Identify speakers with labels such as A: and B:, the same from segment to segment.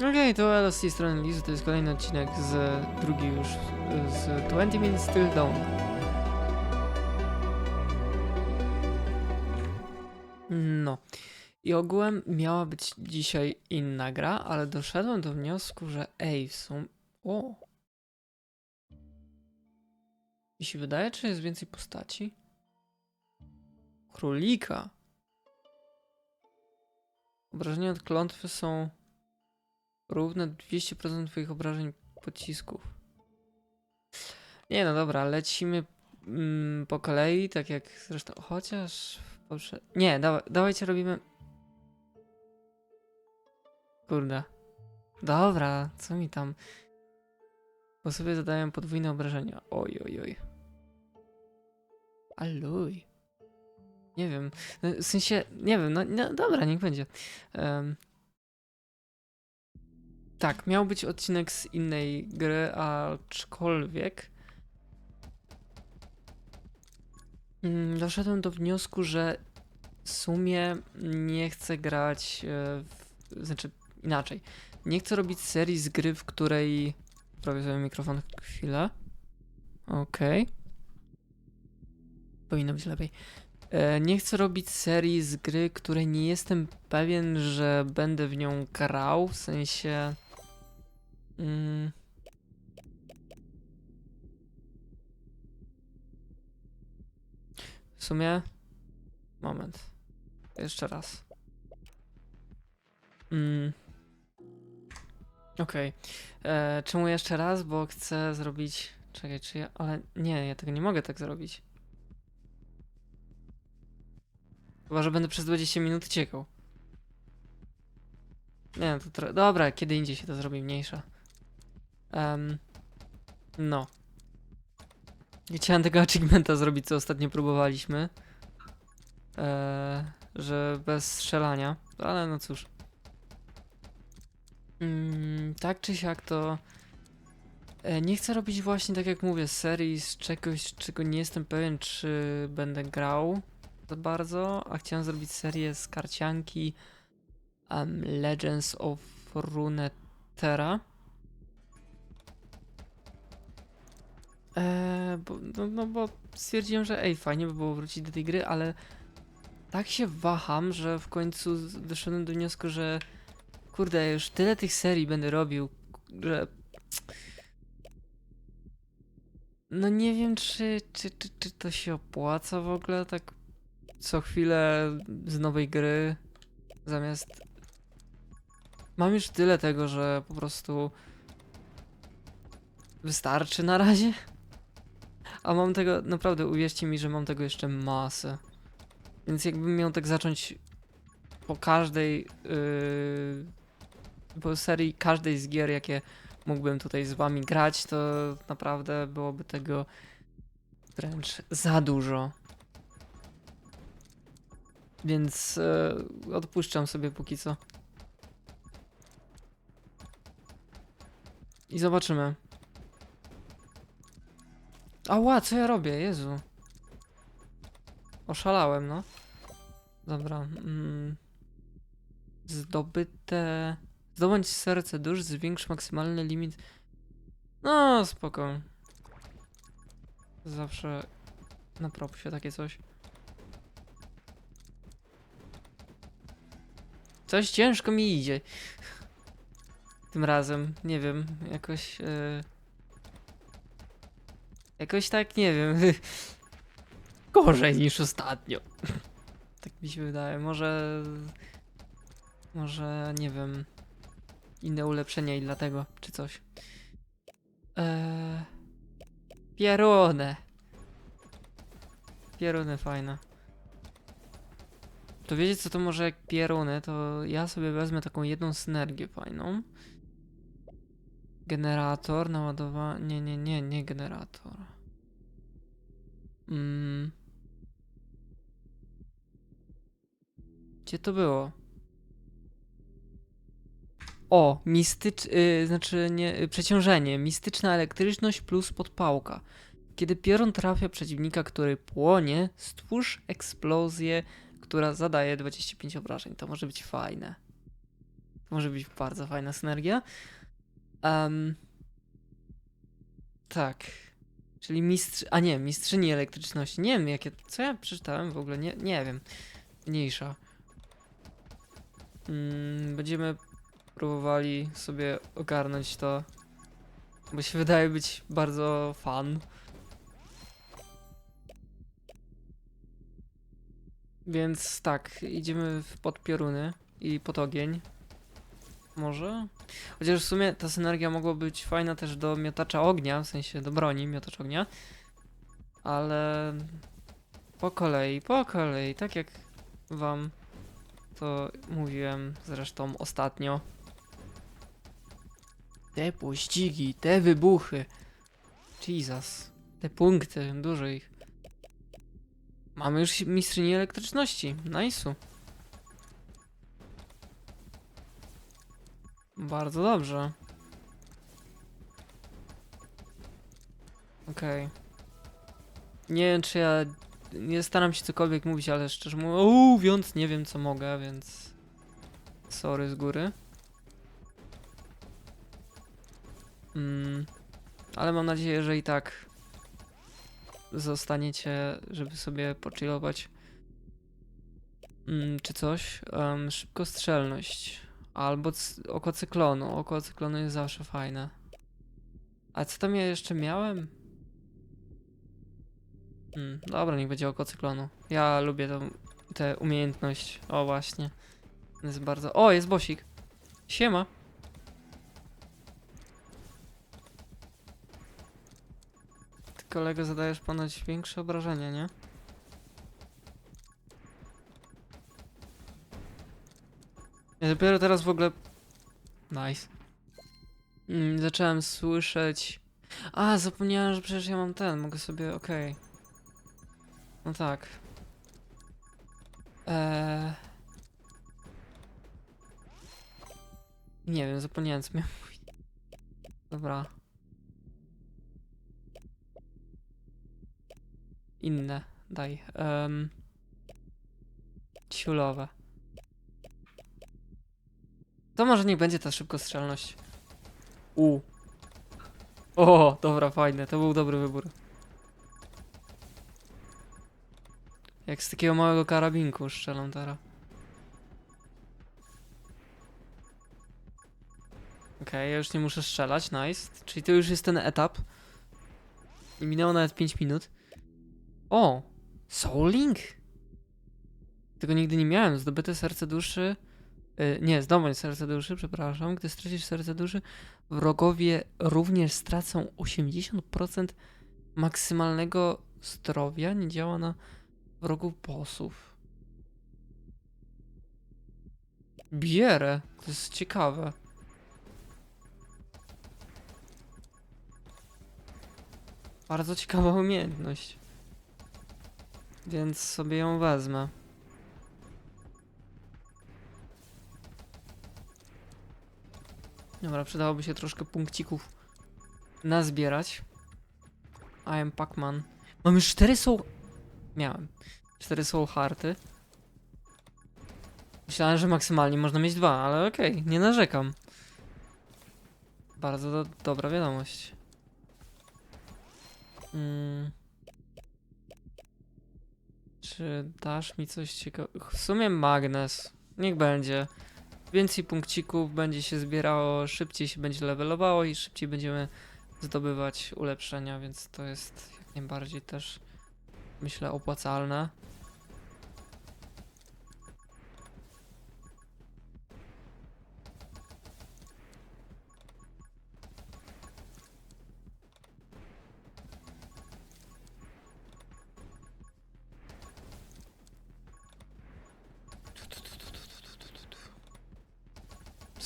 A: Okej, to elo z tej strony Lizu, to jest kolejny odcinek z drugi już z 20 Minutes Till Dawn. No. I ogółem miała być dzisiaj inna gra, ale doszedłem do wniosku, że ej, są... O! Mi się wydaje, czy jest więcej postaci? Królika! Obrażenia od klątwy są równe 200% twoich obrażeń pocisków. Nie no dobra, lecimy mm, po kolei, tak jak zresztą, chociaż poprze... Nie, dawa, dawajcie robimy... Kurde. Dobra, co mi tam... Bo sobie zadają podwójne obrażenia. Oj, oj, oj. Aluj. Nie wiem. No, W sensie, nie wiem, no, no dobra, niech będzie. Em, tak, miał być odcinek z innej gry, aczkolwiek mm, doszedłem do wniosku, że w sumie nie chcę grać, e, w, znaczy inaczej, nie chcę robić serii z gry, w której... Prawie sobie mikrofon chwilę. Okej. Powinno być lepiej. E, Nie chcę robić serii z gry, której nie jestem pewien, że będę w nią grał, w sensie... Mm. W sumie... Moment. Jeszcze raz. Mm. Okej. E, Czemu jeszcze raz? Bo chcę zrobić... Czekaj, czy ja... Ale nie, ja tego nie mogę tak zrobić. Chyba, że będę przez 20 minut ciekał. Nie, to. Dobra, kiedy indziej się to zrobi mniejsza. Em, no. Nie chciałem tego achievementa zrobić, co ostatnio próbowaliśmy. Eee, że bez strzelania, ale no cóż. Mm, tak czy siak to... E, nie chcę robić właśnie, tak jak mówię, serii z czegoś, czego nie jestem pewien, czy będę grał za bardzo, a chciałem zrobić serię z karcianki um, Legends of Runeterra. Eee, bo, no, no bo stwierdziłem, że ej, fajnie by było wrócić do tej gry, ale tak się waham, że w końcu doszedłem do wniosku, że kurde, ja już tyle tych serii będę robił, że no nie wiem, czy, czy, czy, czy to się opłaca w ogóle, tak co chwilę z nowej gry, zamiast... Mam już tyle tego, że po prostu wystarczy na razie. A mam tego, naprawdę uwierzcie mi, że mam tego jeszcze masę. Więc jakbym miał tak zacząć po każdej, yy, po serii każdej z gier, jakie mógłbym tutaj z wami grać, to naprawdę byłoby tego wręcz za dużo. Więc e, odpuszczam sobie póki co. I zobaczymy. Ała, co ja robię? Jezu. Oszalałem, no. Dobra. Mm. Zdobyte... Zdobądź serce dusz, zwiększ maksymalny limit... No, spoko. Zawsze na propsie takie coś. Coś ciężko mi idzie. Tym razem, nie wiem, jakoś. e, Jakoś tak, nie wiem. Gorzej niż ostatnio. tak mi się wydaje. Może. Może, nie wiem. Inne ulepszenia i dlatego, czy coś. Eee. Pierunę. Pierunę fajne. To wiecie co to może jak pieruny, to ja sobie wezmę taką jedną synergię fajną. Generator, naładowanie. Nie, nie, nie, nie generator. Mm. Gdzie to było? O, mistycz... Yy, znaczy nie... Yy, przeciążenie. Mistyczna elektryczność plus podpałka. Kiedy piorun trafia przeciwnika, który płonie, stwórz eksplozję która zadaje 25 obrażeń. To może być fajne. To może być bardzo fajna synergia. Em, tak. Czyli mistrz... A nie, mistrzyni elektryczności. Nie wiem, jakie... Co ja przeczytałem w ogóle? Nie, nie wiem. Mniejsza. Mm, będziemy próbowali sobie ogarnąć to, bo się wydaje być bardzo fan. Więc tak, idziemy w pod pioruny i pod ogień. Może? Chociaż w sumie ta synergia mogła być fajna też do miotacza ognia, w sensie do broni miotacz ognia. Ale po kolei, po kolei, tak jak wam to mówiłem zresztą ostatnio. Te pościgi, te wybuchy. Jesus. Te punkty, dużo ich. Mamy już mistrzynię elektryczności. Nice'u. Bardzo dobrze. Okej. Nie wiem, czy ja... Nie staram się cokolwiek mówić, ale szczerze mówiąc, nie wiem, co mogę, więc... Sorry z góry. Mm, ale mam nadzieję, że i tak zostaniecie, żeby sobie pochillować mm, czy coś. Um, szybkostrzelność albo oko cyklonu. Oko cyklonu jest zawsze fajne. A co tam ja jeszcze miałem? Mm, dobra, niech będzie oko cyklonu. Ja lubię tę umiejętność. O, właśnie. Jest bardzo... O, jest bosik. Siema. Ty kolego zadajesz ponoć większe obrażenia, nie? Ja dopiero teraz w ogóle... Nice. Mm, zacząłem słyszeć... A, zapomniałem, że przecież ja mam ten, mogę sobie... Okej. No tak. Eee... Nie wiem, zapomniałem co miałem mówić. Dobra. Inne, daj. Um, ciulowe. To może niech będzie ta szybkostrzelność. U. O, dobra, fajne. To był dobry wybór. Jak z takiego małego karabinku strzelam teraz. Okej, ja już nie muszę strzelać, nice. Czyli to już jest ten etap. I minęło nawet 5 minut. O! Soul Link? Tego nigdy nie miałem. Zdobyte serce duszy. Y, nie, zdobądź serce duszy, przepraszam. Gdy stracisz serce duszy, wrogowie również stracą 80% maksymalnego zdrowia. Nie działa na wrogów bossów. Bierę. To jest ciekawe. Bardzo ciekawa umiejętność. Więc sobie ją wezmę. Dobra, przydałoby się troszkę punkcików nazbierać. I am Pac-Man. Mam już 4 soul... Miałem. 4 soul hearty. Myślałem, że maksymalnie można mieć dwa, ale okej, nie narzekam. Bardzo do dobra wiadomość. Mm. Czy dasz mi coś ciekawego? W sumie magnes. Niech będzie. Więcej punkcików będzie się zbierało, szybciej się będzie levelowało i szybciej będziemy zdobywać ulepszenia, więc to jest jak najbardziej też myślę opłacalne.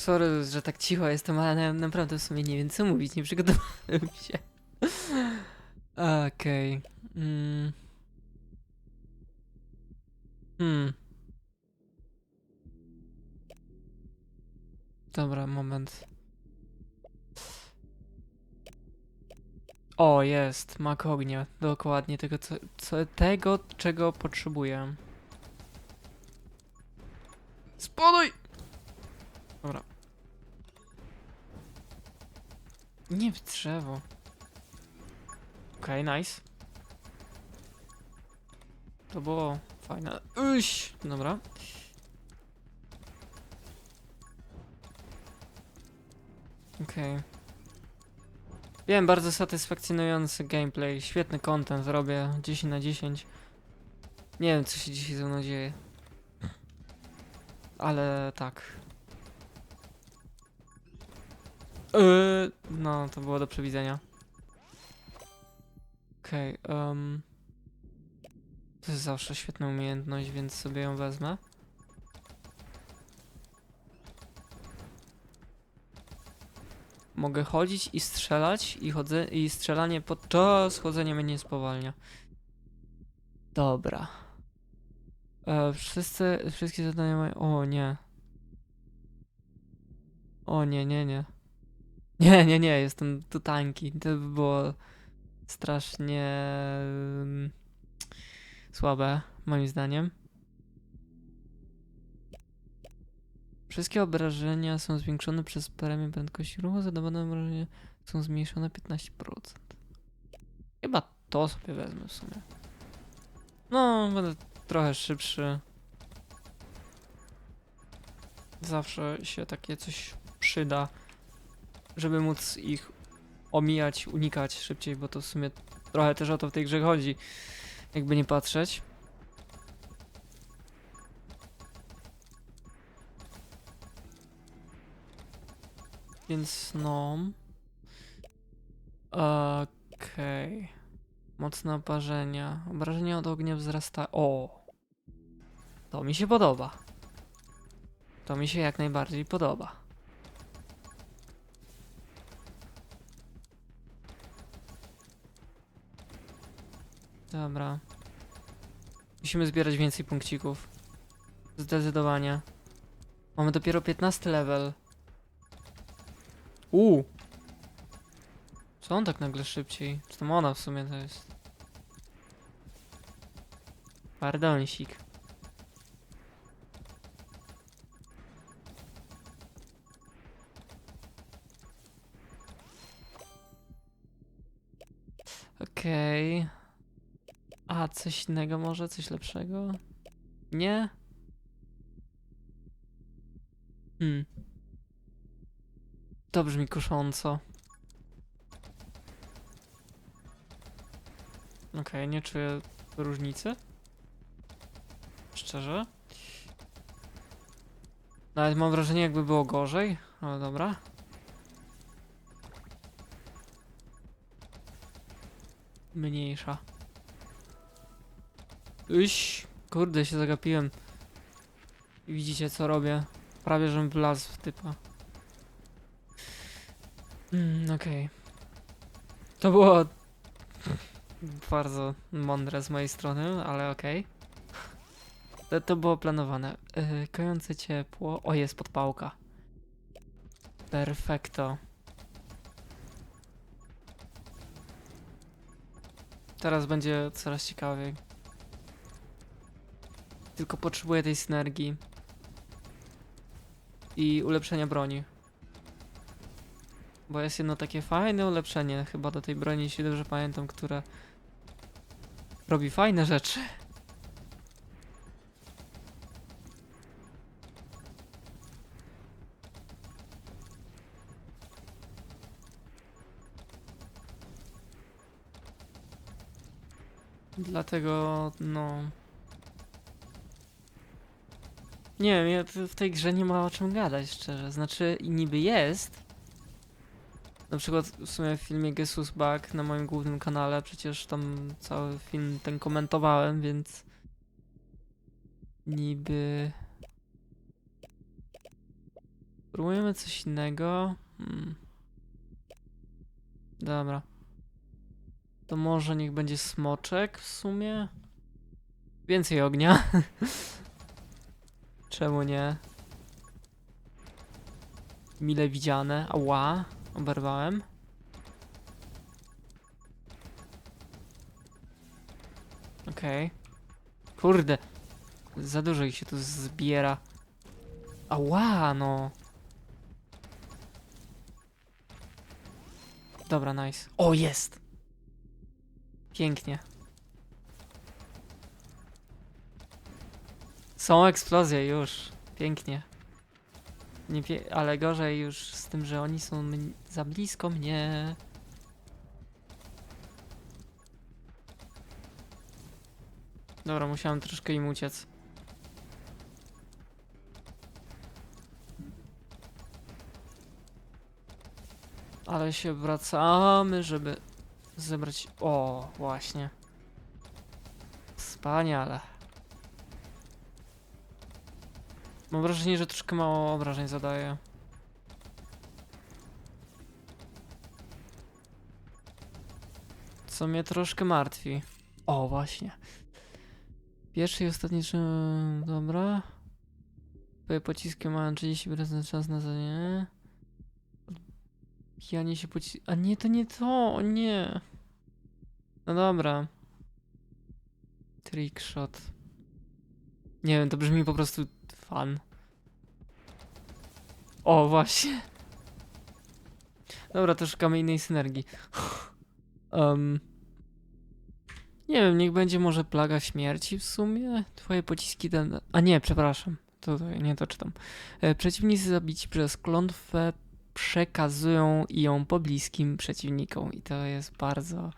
A: Sorry, że tak cicho jestem, ale na, naprawdę w sumie nie wiem co mówić, nie przygotowałem się. Okej. Mm. Hmm. Dobra, moment. O, jest, mak ognia. Dokładnie tego, co, co, tego, czego potrzebuję. Spodaj! Dobra, Nie w drzewo. Okej, nice. To było fajne. Uś! Dobra. Okej. Wiem, bardzo satysfakcjonujący gameplay, świetny content, robię 10 na 10. Nie wiem, co się dzisiaj ze mną dzieje. Ale tak. Yy, no, to było do przewidzenia. Okej, um, To jest zawsze świetna umiejętność, więc sobie ją wezmę. Mogę chodzić i strzelać i chodzę i strzelanie podczas chodzenia mnie nie spowalnia. Dobra. E, wszyscy, wszystkie zadania mają... O nie. O nie, nie, nie. Nie, nie, nie, jestem tu tańki. To by było strasznie słabe, moim zdaniem. Wszystkie obrażenia są zwiększone przez premię prędkości ruchu, zadawane obrażenia są zmniejszone 15%. Chyba to sobie wezmę w sumie. No, będę trochę szybszy. Zawsze się takie coś przyda, żeby móc ich omijać, unikać szybciej, bo to w sumie trochę też o to w tej grze chodzi, jakby nie patrzeć. Więc no. Okej. Mocne oparzenia. Obrażenia od ognia wzrasta. O! To mi się podoba. To mi się jak najbardziej podoba. Dobra. Musimy zbierać więcej punkcików. Zdecydowanie. Mamy dopiero 15 level. Uuu. Co on tak nagle szybciej? Czy to ona w sumie to jest? Pardonsik. Coś innego może? Coś lepszego? Nie? Hmm. To brzmi kusząco. Okej, nie czuję różnicy. Szczerze. Nawet mam wrażenie, jakby było gorzej, ale dobra. Mniejsza. Iś, kurde, się zagapiłem. Widzicie, co robię? Prawie, żebym wlazł w typa. Mm, okej. To było bardzo mądre z mojej strony, ale okej. To, to było planowane. Yy, kojące ciepło. O, jest podpałka. Perfekto. Teraz będzie coraz ciekawiej. Tylko potrzebuję tej synergii. I ulepszenia broni. Bo jest jedno takie fajne ulepszenie chyba do tej broni, jeśli dobrze pamiętam, które robi fajne rzeczy. Dlatego, no. Nie wiem, ja w tej grze nie ma o czym gadać, szczerze. Znaczy, niby jest. Na przykład w sumie w filmie Jesus Back na moim głównym kanale, przecież tam cały film ten komentowałem, więc. Niby. Próbujemy coś innego. Hmm. Dobra. To może niech będzie smoczek w sumie. Więcej ognia. Czemu nie? Mile widziane. Ała. Oberwałem. Okej. Kurde. Za dużo ich się tu zbiera. Ała, no. Dobra, nice. O, jest! Pięknie. Są eksplozje już. Pięknie. Nie pie ale gorzej już z tym, że oni są za blisko mnie. Dobra, musiałem troszkę im uciec. Ale się wracamy, żeby zebrać... O, właśnie. Wspaniale. Mam wrażenie, że troszkę mało obrażeń zadaje. Co mnie troszkę martwi. O, właśnie. Pierwszy i ostatni czy... Dobra. Twoje pociski mają 30% czas na zadanie. Pijanie się poci... A nie, to nie to, o nie. No dobra. Trickshot. Nie wiem, to brzmi po prostu fan. O, właśnie. Dobra, to szukamy innej synergii. um, nie wiem, niech będzie może plaga śmierci w sumie. Twoje pociski ten. A nie, przepraszam. To nie to czytam. E, przeciwnicy zabici przez klątwę przekazują ją pobliskim przeciwnikom. I to jest bardzo.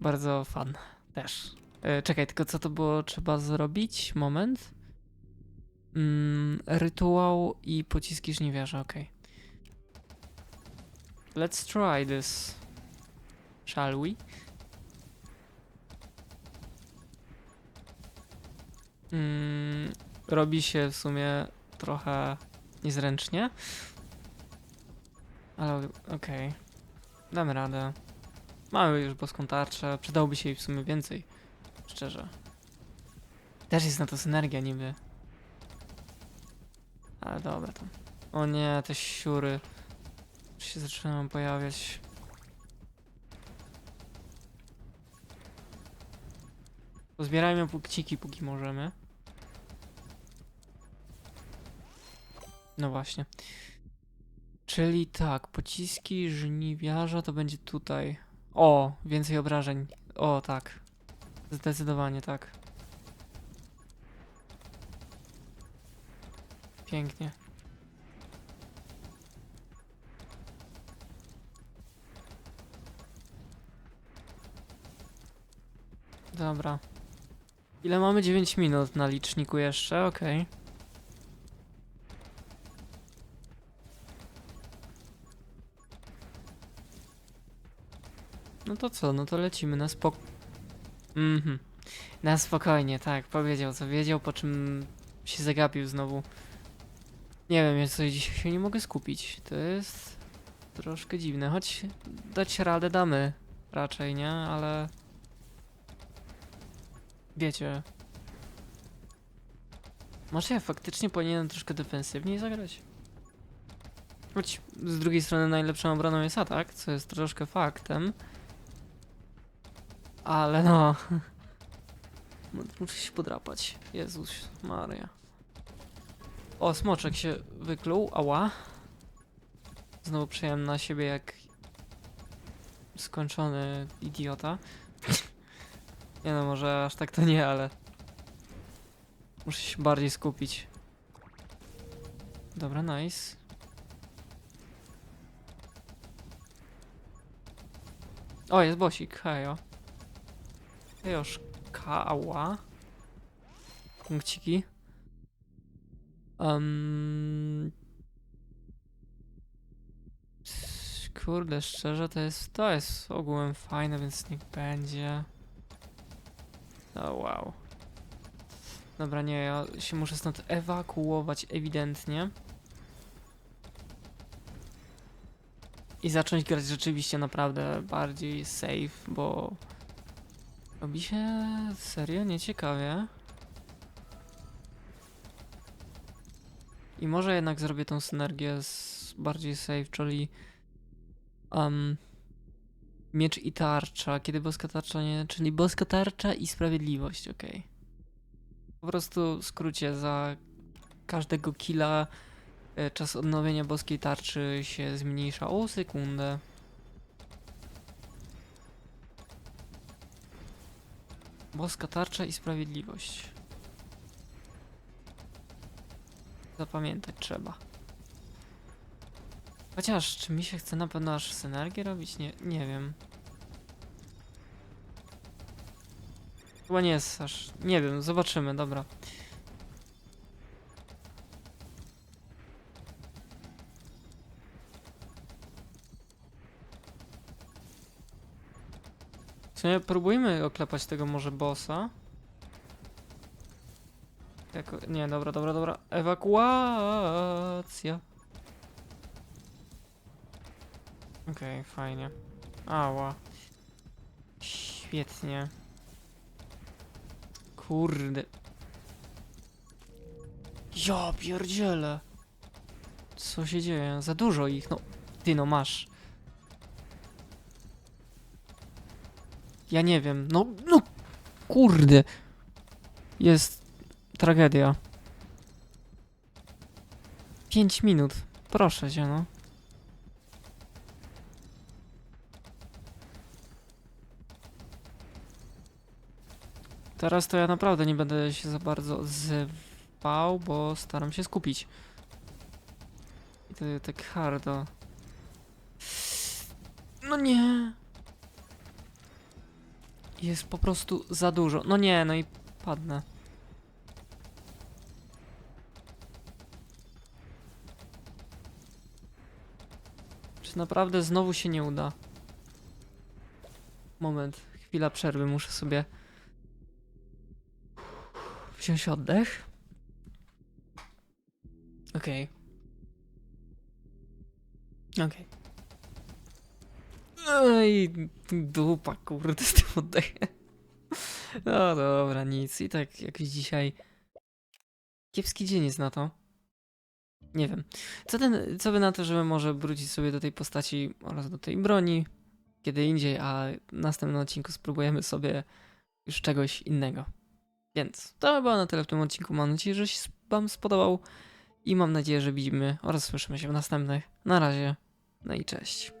A: Bardzo fan też. E, czekaj, tylko co to było trzeba zrobić? Moment. Mm, rytuał i pociski żniwiarza, okej. Let's try this. Shall we? Mm, robi się w sumie trochę niezręcznie. Ale okej. Damy radę. Mamy już boską tarczę. Przydałoby się jej w sumie więcej. Szczerze. Też jest na to synergia niby. Dobra tam. O nie, te siury się zaczynają pojawiać. Pozbierajmy punkciki, póki możemy. No właśnie. Czyli tak, pociski żniwiarza to będzie tutaj. O, więcej obrażeń. O, tak. Zdecydowanie tak. Pięknie. Dobra. Ile mamy? 9 minut na liczniku jeszcze? Okej. No to co? No to lecimy na spok... Mhm. Na spokojnie, tak. Powiedział co wiedział, po czym się zagapił znowu. Nie wiem, ja sobie dzisiaj się nie mogę skupić. To jest troszkę dziwne. Choć dać radę damy raczej, nie? Ale... Wiecie. Może ja faktycznie powinienem troszkę defensywniej zagrać? Choć z drugiej strony najlepszą obroną jest atak, co jest troszkę faktem. Ale no... Muszę się podrapać. Jezus Maria. O, smoczek się wykluł, ała. Znowu przejąłem na siebie jak skończony idiota. Nie no, może aż tak to nie, ale muszę się bardziej skupić. Dobra, nice. O, jest bosik, hejo. Hejoż, kała. Punkciki. Um, kurde, szczerze, to jest, to jest ogółem fajne, więc niech będzie. O, wow. Dobra, nie, ja się muszę stąd ewakuować ewidentnie. I zacząć grać rzeczywiście naprawdę bardziej safe, bo robi się serio nieciekawie. I może jednak zrobię tą synergię z bardziej safe, czyli um, miecz i tarcza, kiedy boska tarcza nie, czyli boska tarcza i sprawiedliwość, okej. Po prostu w skrócie za każdego killa e, czas odnowienia boskiej tarczy się zmniejsza o sekundę. Boska tarcza i sprawiedliwość. Zapamiętać trzeba. Chociaż, czy mi się chce na pewno aż synergię robić? Nie, nie wiem. Chyba nie jest aż... Nie wiem, zobaczymy, dobra. W sumie próbujmy oklepać tego może bossa. Jako... Nie, dobra, dobra, dobra. Ewakuacja. Okej, fajnie. Ała. Świetnie. Kurde. Ja pierdzielę. Co się dzieje? Za dużo ich, no. Ty no masz. Ja nie wiem, no, no, kurde. Jest tragedia. 5 minut. Proszę cię, no. Teraz to ja naprawdę nie będę się za bardzo odzywał, bo staram się skupić. I to tak hardo. No nie. Jest po prostu za dużo. No nie, no i padnę. Naprawdę znowu się nie uda? Moment, chwila przerwy, muszę sobie wziąć oddech. Okej. Okej. Ej, dupa, kurde, z tym oddechem. No dobra, nic. I tak jakiś dzisiaj kiepski dzień jest na to. Nie wiem. Co, ten, co by na to, żeby może wrócić sobie do tej postaci oraz do tej broni kiedy indziej, a w następnym odcinku spróbujemy sobie już czegoś innego. Więc to by było na tyle w tym odcinku. Mam nadzieję, że się Wam spodobał i mam nadzieję, że widzimy oraz słyszymy się w następnych. Na razie. No i cześć.